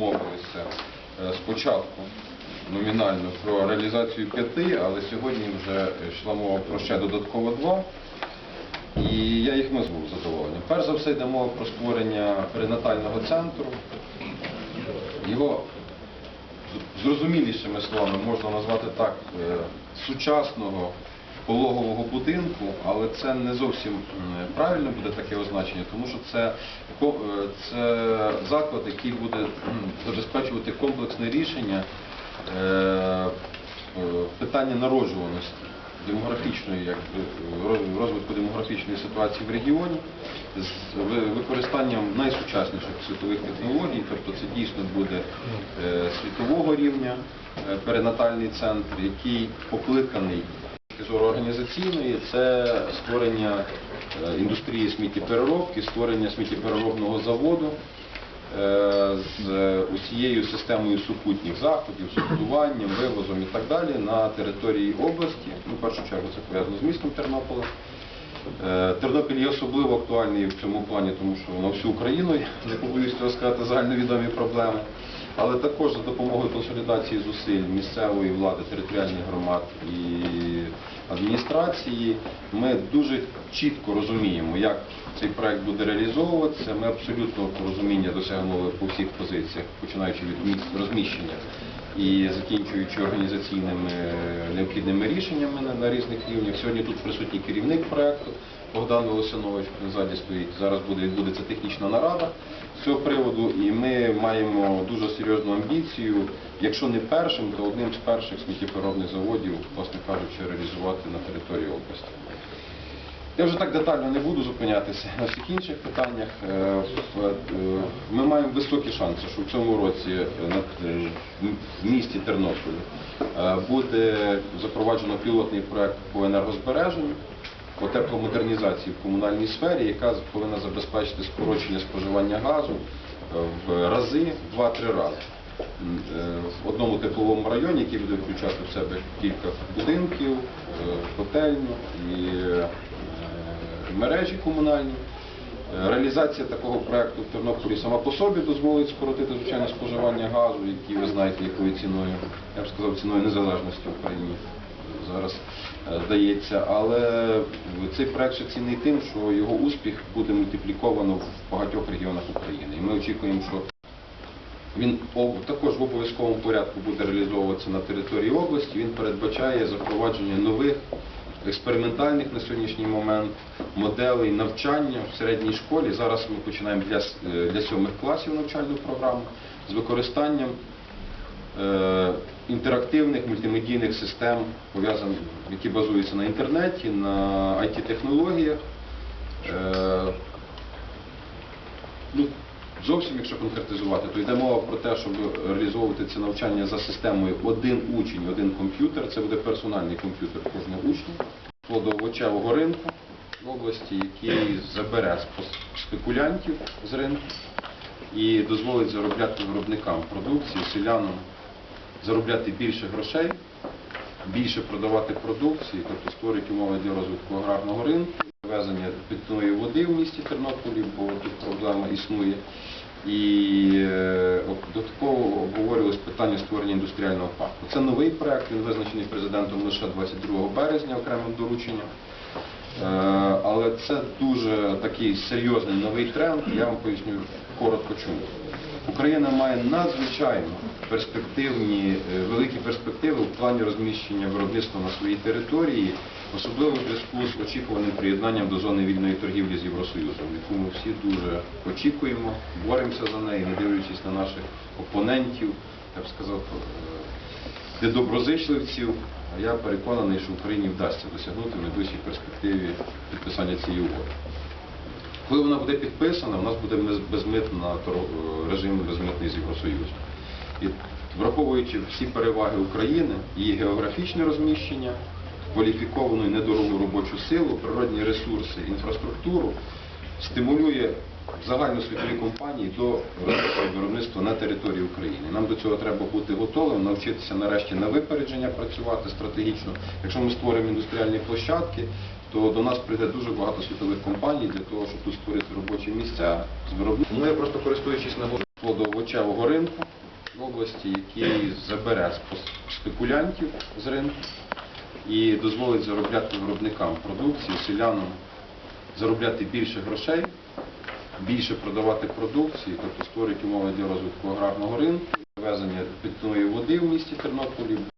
домовилися е, спочатку номінально про реалізацію п'яти, але сьогодні вже йшла мова про ще додатково два. І я їх назву з задоволенням. Перш за все йде мова про створення перинатального центру. Його зрозумілішими словами можна назвати так е, сучасного пологового будинку, але це не зовсім правильно буде таке означення, тому що це, е, це заклад, який буде забезпечувати комплексне рішення е, е, питання народжуваності демографічної, роз- розвитку демографічної ситуації в регіоні з використанням найсучасніших світових технологій, тобто це дійсно буде е, світового рівня е, перинатальний центр, який покликаний точки зору організаційної, це створення е, індустрії сміттєпереробки, створення сміттєпереробного заводу е, з усією системою супутніх заходів, сортуванням, вивозом і так далі на території області. Ну, в першу чергу це пов'язано з містом Тернополем. Е, Тернопіль є особливо актуальний в цьому плані, тому що на всю Україну, не побоюсь цього сказати, загальновідомі проблеми. Але також за допомогою консолідації зусиль місцевої влади, територіальних громад і адміністрації ми дуже чітко розуміємо, як цей проект буде реалізовуватися. Ми абсолютно порозуміння досягнули по всіх позиціях, починаючи від розміщення і закінчуючи організаційними е, необхідними рішеннями на різних рівнях. Сьогодні тут присутній керівник проекту Богдан Волосинович в залі стоїть. Зараз буде відбудеться технічна нарада з цього приводу, і ми маємо дуже серйозну амбіцію, якщо не першим, то одним з перших сміттєпереробних заводів, власне кажучи, реалізувати на території області. Я вже так детально не буду зупинятися на всіх інших питаннях. Е, е, Ми маємо високі шанси, що в цьому році е, в місті Тернополі буде запроваджено пілотний проект по енергозбереженню, по тепломодернізації в комунальній сфері, яка повинна забезпечити скорочення споживання газу е, в рази, 2-3 рази. Е, В одному тепловому районі, який буде включати в себе кілька будинків, е, котельню і мережі комунальні. Реалізація такого проекту в Тернополі сама по собі дозволить скоротити звичайно споживання газу, який ви знаєте, якою ціною, я б сказав, ціною незалежності в Україні зараз е, дається. Але цей проект ще цінний тим, що його успіх буде мультипліковано в багатьох регіонах України. І ми очікуємо, що він також в обов'язковому порядку буде реалізовуватися на території області. Він передбачає запровадження нових експериментальних на сьогоднішній момент моделей навчання в середній школі. Зараз ми починаємо для, е, для сьомих класів навчальну програму з використанням інтерактивних мультимедійних систем, пов'язаних, які базуються на інтернеті, на IT-технологіях. Е, Ну, зовсім, якщо конкретизувати, то йде мова про те, щоб реалізовувати це навчання за системою один учень, один комп'ютер. Це буде персональний комп'ютер кожного учня плодоовочевого ринку в області, який забере спекулянтів з ринку і дозволить заробляти виробникам продукції, селянам заробляти більше грошей, більше продавати продукції, тобто створюють умови для розвитку аграрного ринку, ввезення питної води в місті Тернополі, бо тут проблема існує. І е, додатково обговорювалось питання створення індустріального парку. Це новий проект, він визначений президентом лише 22 березня окремим дорученням. Е, Але це дуже такий серйозний новий тренд. Я вам поясню коротко чому. Україна має надзвичайно перспективні, е, великі перспективи в плані розміщення виробництва на своїй території, особливо в зв'язку з очікуваним приєднанням до зони вільної торгівлі з Євросоюзом, яку ми всі дуже очікуємо, боремося за неї, не дивлячись на наших опонентів, я б сказав, е, недоброзичливців. Я переконаний, що Україні вдасться досягнути в найближчій перспективі підписання цієї угоди. Коли вона буде підписана, у нас буде без- безмитна е, режим безмитний з Євросоюзом. Враховуючи всі переваги України, її географічне розміщення, кваліфіковану і недорогу робочу силу, природні ресурси, інфраструктуру, стимулює загальносвітові компанії до виробництва на території України. Нам до цього треба бути готовим, навчитися нарешті на випередження працювати стратегічно. Якщо ми створимо індустріальні площадки, то до нас прийде дуже багато світових компаній для того, щоб тут створити робочі місця з виробництва. Я просто користуючись нагодою. плодоовочевого ринку в області, який забере спекулянтів з ринку і дозволить заробляти виробникам продукції, селянам заробляти більше грошей, більше продавати продукції, тобто створюють умови для розвитку аграрного ринку, завезення питної води в місті Тернополі